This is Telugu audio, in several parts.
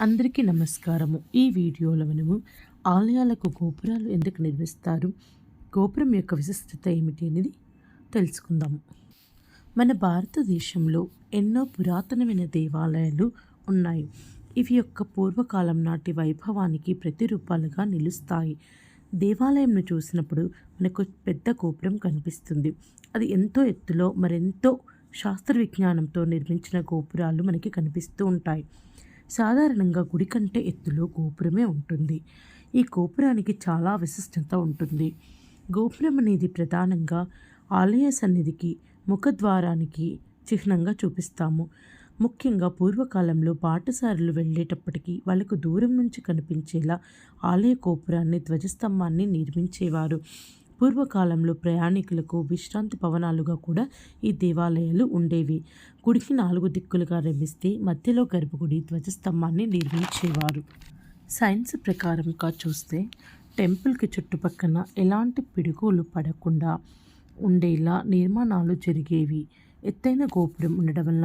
అందరికీ నమస్కారము. ఈ వీడియోలో మనము ఆలయాలకు గోపురాలు ఎందుకు నిర్మిస్తారు? గోపురం యొక్క విశిష్టత ఏమిటి అనేది తెలుసుకుందాము. మన భారతదేశంలో ఎన్నో పురాతనమైన దేవాలయాలు ఉన్నాయి. ఇవి యొక్క పూర్వకాలం నాటి వైభవానికి ప్రతిరూపాలుగా నిలుస్తాయి. దేవాలయంను చూసినప్పుడు మనకు పెద్ద గోపురం కనిపిస్తుంది. అది ఎంతో ఎత్తులో మరెంతో శాస్త్ర విజ్ఞానంతో నిర్మించిన గోపురాలు మనకి కనిపిస్తూ ఉంటాయి. సాధారణంగా గుడి కంటే ఎత్తులో గోపురమే ఉంటుంది. ఈ గోపురానికి చాలా విశిష్టత ఉంటుంది. గోపురం అనేది ప్రధానంగా ఆలయ సన్నిధికి ముఖద్వారానికి చిహ్నంగా చూపిస్తాము. ముఖ్యంగా పూర్వకాలంలో బాటసారులు వెళ్ళేటప్పటికీ వాళ్ళకు దూరం నుంచి కనిపించేలా ఆలయ గోపురాన్ని ధ్వజస్తంభాన్ని నిర్మించేవారు. పూర్వకాలంలో ప్రయాణికులకు విశ్రాంతి భవనాలుగా కూడా ఈ దేవాలయాలు ఉండేవి. గుడికి నాలుగు దిక్కులుగా రమిస్తే మధ్యలో గర్భగుడి ధ్వజస్తంభాన్ని నిర్మించేవారు. సైన్స్ ప్రకారంగా చూస్తే టెంపుల్కి చుట్టుపక్కన ఎలాంటి పిడుగులు పడకుండా ఉండేలా నిర్మాణాలు జరిగేవి. ఎత్తైన గోపురం ఉండడం వల్ల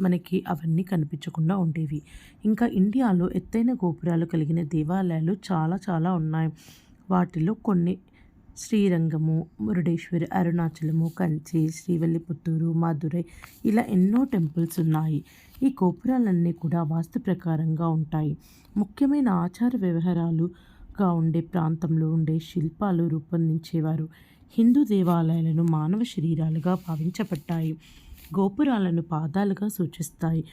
మనకి అవన్నీ కనిపించకుండా ఉండేవి. ఇంకా ఇండియాలో ఎత్తైన గోపురాలు కలిగిన దేవాలయాలు చాలా చాలా ఉన్నాయి. వాటిలో కొన్ని శ్రీరంగము మురుడేశ్వరి అరుణాచలము కంచి శ్రీవల్లిపుత్తూరు మధురై ఇలా ఎన్నో టెంపుల్స్ ఉన్నాయి. ఈ గోపురాలన్నీ కూడా వాస్తు ప్రకారంగా ఉంటాయి. ముఖ్యమైన ఆచార వ్యవహారాలుగా ఉండే ప్రాంతంలో ఉండే శిల్పాలు రూపొందించేవారు. హిందూ దేవాలయాలను మానవ శరీరాలుగా భావించబడ్డాయి. గోపురాలను పాదాలుగా సూచిస్తాయి.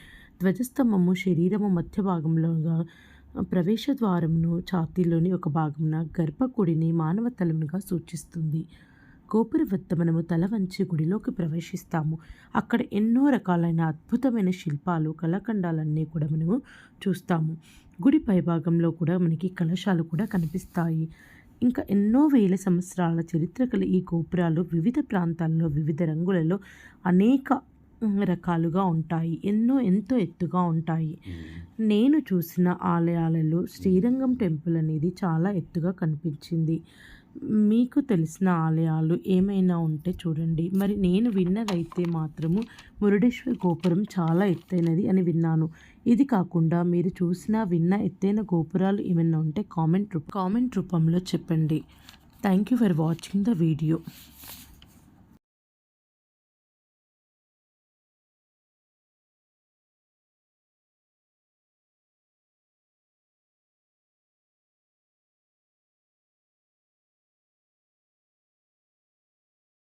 ధ్వజస్తంభము శరీరము మధ్య భాగంలోగా ప్రవేశ ద్వారమును ఛాతీలోని ఒక భాగమున గర్భగుడిని మానవ తలముగా సూచిస్తుంది. గోపుర వద్ద మనము తల వంచి గుడిలోకి ప్రవేశిస్తాము. అక్కడ ఎన్నో రకాలైన అద్భుతమైన శిల్పాలు కళాఖండాలన్నీ కూడా మనము చూస్తాము. గుడి పైభాగంలో కూడా మనకి కలశాలు కూడా కనిపిస్తాయి. ఇంకా ఎన్నో వేల సంవత్సరాల చరిత్ర గల ఈ గోపురాలు వివిధ ప్రాంతాల్లో వివిధ రంగులలో అనేక రకాలుగా ఉంటాయి. ఎన్నో ఎంతో ఎత్తుగా ఉంటాయి. నేను చూసిన ఆలయాలలో శ్రీరంగం టెంపుల్ అనేది చాలా ఎత్తుగా కనిపించింది. మీకు తెలిసిన ఆలయాలు ఏమైనా ఉంటే చూడండి. మరి నేను విన్నదైతే మాత్రము మురుడేశ్వర గోపురం చాలా ఎత్తైనది అని విన్నాను. ఇది కాకుండా మీరు చూసిన విన్న ఎత్తైన గోపురాలు ఏమైనా ఉంటే కామెంట్ రూప కామెంట్ రూపంలో చెప్పండి. Thank you for watching the video